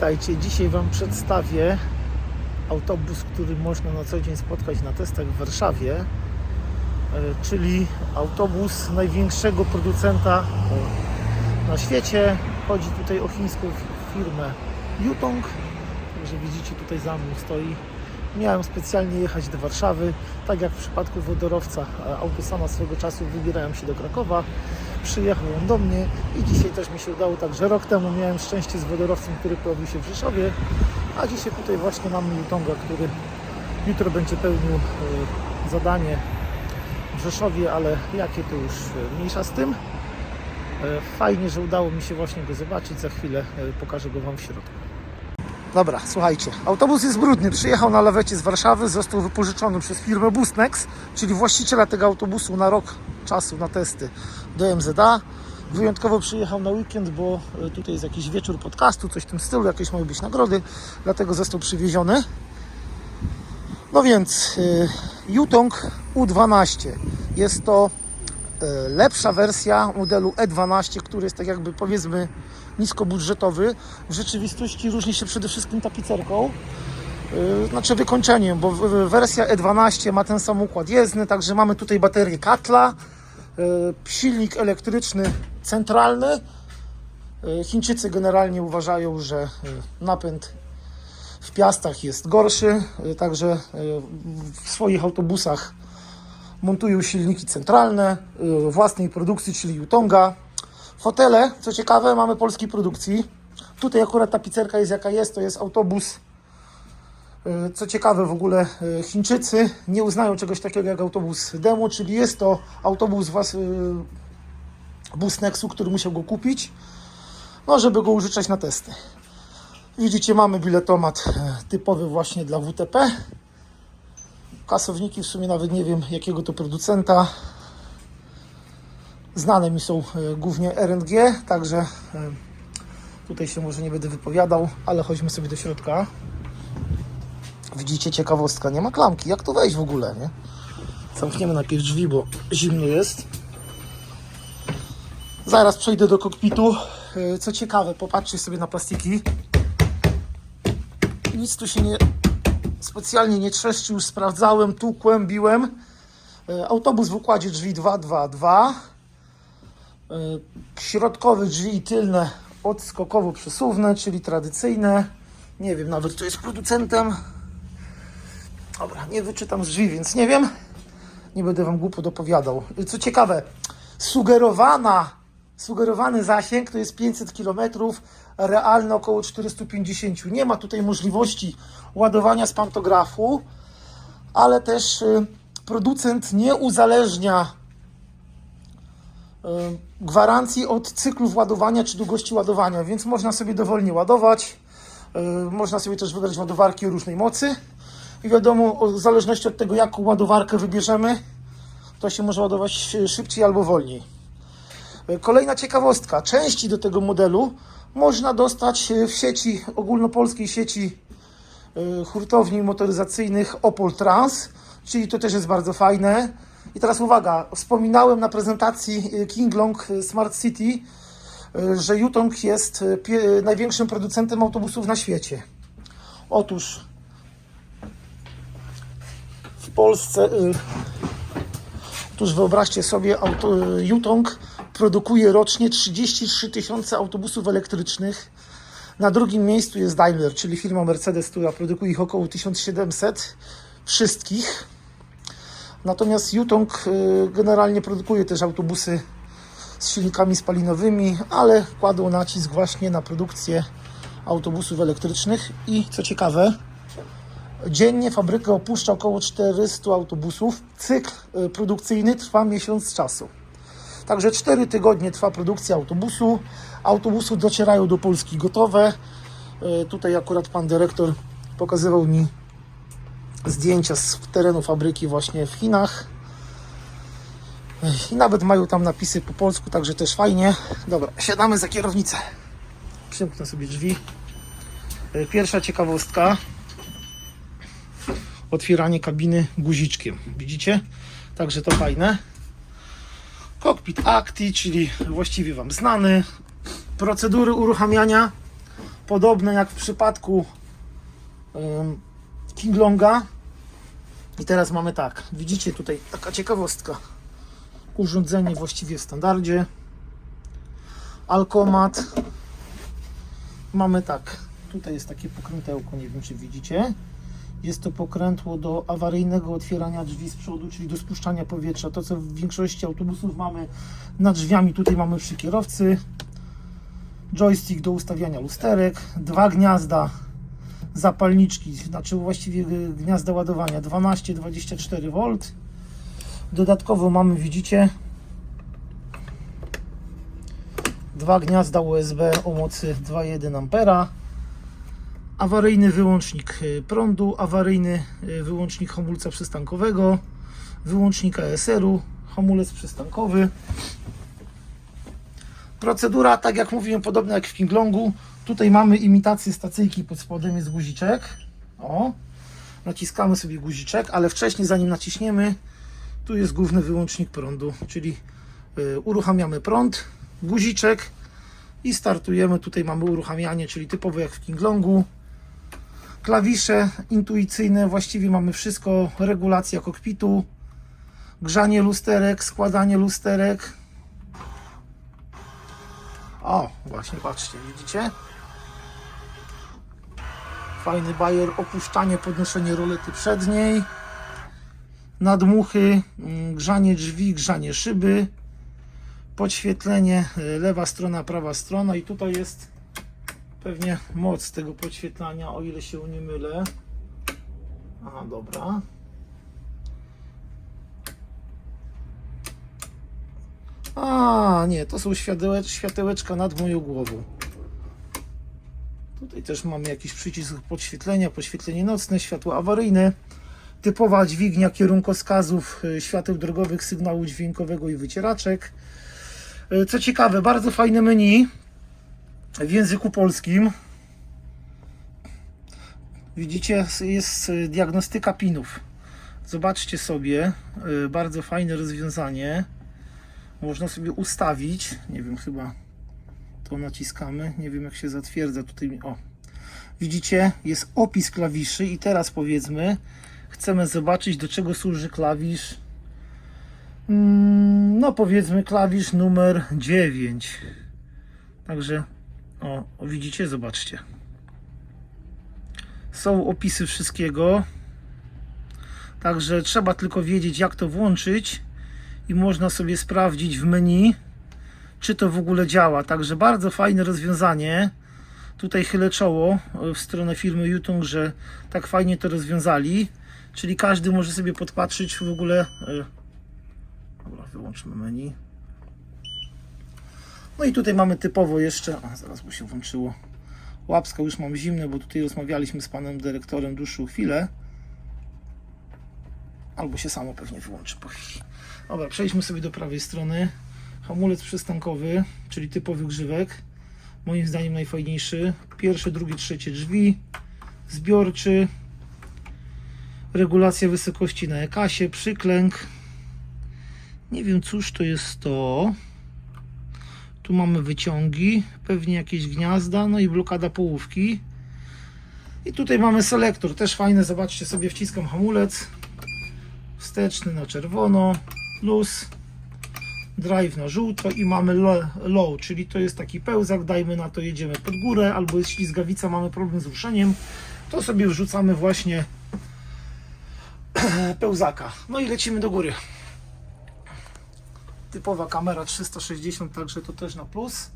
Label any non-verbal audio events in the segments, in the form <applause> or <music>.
Witajcie, dzisiaj Wam przedstawię autobus, który można na co dzień spotkać na testach w Warszawie, e, czyli autobus największego producenta na świecie. Chodzi tutaj o chińską firmę Yutong, także widzicie tutaj za mną stoi. Miałem specjalnie jechać do Warszawy, tak jak w przypadku wodorowca e, autosama swego czasu wybierałem się do Krakowa, przyjechał on do mnie i dzisiaj też mi się udało, także rok temu miałem szczęście z wodorowcem, który pojawił się w Rzeszowie, a dzisiaj tutaj właśnie mamy Yutonga, który jutro będzie pełnił e, zadanie w Rzeszowie, ale jakie to już e, mniejsza z tym. E, Fajnie, że udało mi się właśnie go zobaczyć, za chwilę pokażę go Wam w środku. Dobra, słuchajcie. Autobus jest brudny. Przyjechał na lawecie z Warszawy, został wypożyczony przez firmę Busnex, czyli właściciela tego autobusu na rok czasu na testy do MZA. Wyjątkowo przyjechał na weekend, bo e, tutaj jest jakiś wieczór podcastu, coś w tym stylu, jakieś mają być nagrody, dlatego został przywieziony. No więc y, Yutong U12 jest to e, lepsza wersja modelu E12, który jest tak jakby powiedzmy niskobudżetowy. W rzeczywistości różni się przede wszystkim tapicerką, znaczy wykończeniem, bo wersja E12 ma ten sam układ jezdny, także mamy tutaj baterię Katla, silnik elektryczny centralny. Yy, Chińczycy generalnie uważają, że yy, napęd w piastach jest gorszy, także w swoich autobusach montują silniki centralne własnej produkcji, czyli Yutonga. Fotele, co ciekawe, mamy polskiej produkcji. Tutaj akurat ta pizzerka jest jaka jest, to jest autobus. Yy, Co ciekawe, w ogóle yy, Chińczycy nie uznają czegoś takiego jak autobus demo, czyli jest to autobus was, yy, bus Nexu, który musiał go kupić, no żeby go użyczać na testy. Widzicie, mamy biletomat typowy właśnie dla WTP. Kasowniki w sumie nawet nie wiem jakiego to producenta. Znane mi są e, głównie RNG, także e, tutaj się może nie będę wypowiadał, ale chodźmy sobie do środka. Widzicie, ciekawostka, nie ma klamki. Jak to wejść w ogóle, nie? Zamkniemy najpierw drzwi, bo zimno jest. Zaraz przejdę do kokpitu. E, Co ciekawe, popatrzcie sobie na plastiki. Nic tu się nie specjalnie nie trzeszczy, już sprawdzałem, tłukłem, biłem. E, Autobus w układzie drzwi 222. E, Środkowe drzwi tylne odskokowo-przesuwne, czyli tradycyjne. Nie wiem nawet, kto jest producentem. Dobra, nie wyczytam z drzwi, więc nie wiem. Nie będę Wam głupot opowiadał. Co ciekawe, sugerowana, sugerowany zasięg to jest 500 km, realny około 450. Nie ma tutaj możliwości ładowania z pantografu, ale też y, producent nie uzależnia y, gwarancji od cyklów ładowania czy długości ładowania, więc można sobie dowolnie ładować. Y, Można sobie też wybrać ładowarki o różnej mocy. I wiadomo, w zależności od tego, jaką ładowarkę wybierzemy, to się może ładować y, szybciej albo wolniej. Y, Kolejna ciekawostka. Części do tego modelu można dostać y, w sieci, ogólnopolskiej sieci hurtowni motoryzacyjnych Opel Trans, czyli to też jest bardzo fajne. I teraz uwaga, wspominałem na prezentacji King Long Smart City, że Yutong jest największym producentem autobusów na świecie. Otóż w Polsce, y, otóż wyobraźcie sobie, y, Yutong produkuje rocznie 33 tysiące autobusów elektrycznych. Na drugim miejscu jest Daimler, czyli firma Mercedes, która produkuje ich około 1700 wszystkich. Natomiast Yutong y, generalnie produkuje też autobusy z silnikami spalinowymi, ale kładą nacisk właśnie na produkcję autobusów elektrycznych i co ciekawe, Dziennie fabryka opuszcza około 400 autobusów. Cykl y, produkcyjny trwa miesiąc czasu. Także 4 tygodnie trwa produkcja autobusu. Autobusy docierają do Polski gotowe. Y, Tutaj akurat pan dyrektor pokazywał mi zdjęcia z terenu fabryki właśnie w Chinach. I nawet mają tam napisy po polsku, także też fajnie. Dobra, siadamy za kierownicę. Przymknę sobie drzwi. Y, Pierwsza ciekawostka. Otwieranie kabiny guziczkiem. Widzicie? Także to fajne. Cockpit Acti, czyli właściwie Wam znany. Procedury uruchamiania podobne jak w przypadku King Longa. I teraz mamy tak. Widzicie tutaj taka ciekawostka. Urządzenie właściwie w standardzie. Alkomat. Mamy tak. Tutaj jest takie pokrętełko, nie wiem czy widzicie. Jest to pokrętło do awaryjnego otwierania drzwi z przodu, czyli do spuszczania powietrza. To, co w większości autobusów mamy nad drzwiami, tutaj mamy przy kierowcy. Joystick do ustawiania lusterek. Dwa gniazda zapalniczki, znaczy właściwie gniazda ładowania 12-24 V. Dodatkowo mamy, widzicie, dwa gniazda USB o mocy 2,1 A awaryjny wyłącznik y, prądu, awaryjny y, wyłącznik hamulca przystankowego, wyłącznik ASR-u, hamulec przystankowy. Procedura, tak jak mówiłem, podobna jak w Kinglongu. Tutaj mamy imitację stacyjki, pod spodem jest guziczek. O, naciskamy sobie guziczek, ale wcześniej, zanim naciśniemy, tu jest główny wyłącznik prądu, czyli y, uruchamiamy prąd, guziczek i startujemy. Tutaj mamy uruchamianie, czyli typowo jak w Kinglongu klawisze intuicyjne, właściwie mamy wszystko, regulacja kokpitu, grzanie lusterek, składanie lusterek. O, właśnie patrzcie, widzicie? Fajny bajer, opuszczanie, podnoszenie rolety przedniej, nadmuchy, mm, grzanie drzwi, grzanie szyby, podświetlenie, y, lewa strona, prawa strona i tutaj jest pewnie moc tego podświetlania, o ile się nie mylę. A, dobra. A, nie, to są światełecz, światełeczka nad moją głową. Tutaj też mamy jakiś przycisk podświetlenia, podświetlenie nocne, światło awaryjne. Typowa dźwignia kierunkowskazów, y, świateł drogowych, sygnału dźwiękowego i wycieraczek. Y, Co ciekawe, bardzo fajne menu w języku polskim. Widzicie, jest y, diagnostyka pinów. Zobaczcie sobie, y, bardzo fajne rozwiązanie. Można sobie ustawić, nie wiem, chyba to naciskamy, nie wiem jak się zatwierdza tutaj. O, widzicie, jest opis klawiszy i teraz powiedzmy, chcemy zobaczyć do czego służy klawisz. Mm, No powiedzmy klawisz numer 9. Także o, widzicie? Zobaczcie. Są opisy wszystkiego. Także trzeba tylko wiedzieć, jak to włączyć i można sobie sprawdzić w menu, czy to w ogóle działa. Także bardzo fajne rozwiązanie. Tutaj chylę czoło e, w stronę firmy Yutong, że tak fajnie to rozwiązali. Czyli każdy może sobie podpatrzeć w ogóle. e, Dobra, wyłączmy menu. No i tutaj mamy typowo jeszcze, a zaraz bo się włączyło, łapska już mam zimne, bo tutaj rozmawialiśmy z panem dyrektorem dłuższą chwilę. Albo się samo pewnie wyłączy po chwili. Dobra, przejdźmy sobie do prawej strony. Hamulec przystankowy, czyli typowy grzywek. Moim zdaniem najfajniejszy. Pierwsze, drugie, trzecie drzwi. Zbiorczy. Regulacja wysokości na ekasie, przyklęk. Nie wiem cóż to jest to. Tu mamy wyciągi, pewnie jakieś gniazda, no i blokada połówki. I tutaj mamy selektor, też fajne, zobaczcie sobie, wciskam hamulec. Wsteczny na czerwono, luz, drive na żółto i mamy lo- low, czyli to jest taki pełzak, dajmy na to, jedziemy pod górę, albo jest ślizgawica, mamy problem z ruszeniem, to sobie wrzucamy właśnie <clears throat> pełzaka. No i lecimy do góry typowa kamera 360, także to też na plus.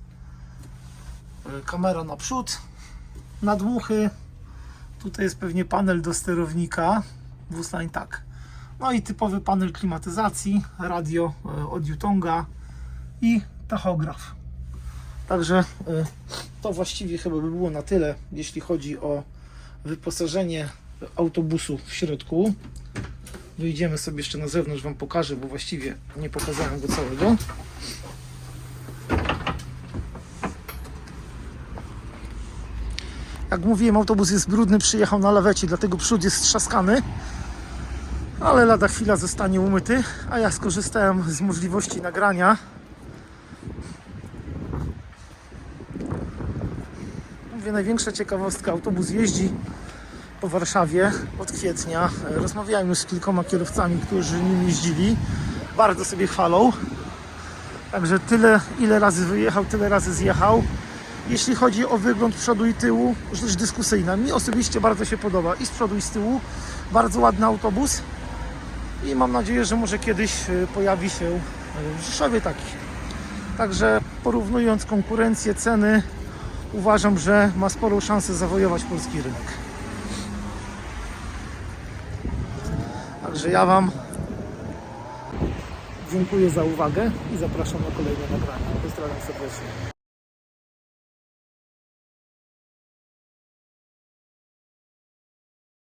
E, Kamera na przód, nadmuchy. Tutaj jest pewnie panel do sterownika. Wusline tak. No i typowy panel klimatyzacji, radio e, od Yutonga i tachograf. Także e, to właściwie chyba by było na tyle, jeśli chodzi o wyposażenie autobusu w środku. Wyjdziemy sobie jeszcze na zewnątrz, Wam pokażę, bo właściwie nie pokazałem go całego. Jak mówiłem, autobus jest brudny, przyjechał na lawecie, dlatego przód jest strzaskany. Ale lada chwila zostanie umyty, a ja skorzystałem z możliwości nagrania. Mówię, największa ciekawostka, autobus jeździ po Warszawie od kwietnia. Rozmawiałem już z kilkoma kierowcami, którzy nim jeździli. Bardzo sobie chwalą. Także tyle, ile razy wyjechał, tyle razy zjechał. Jeśli chodzi o wygląd przodu i tyłu, rzecz dyskusyjna. Mi osobiście bardzo się podoba i z przodu i z tyłu. Bardzo ładny autobus i mam nadzieję, że może kiedyś e, pojawi się e, w Rzeszowie taki. Także porównując konkurencję, ceny, uważam, że ma sporą szansę zawojować polski rynek. Także ja Wam dziękuję za uwagę i zapraszam na kolejne nagranie. Pozdrawiam serdecznie.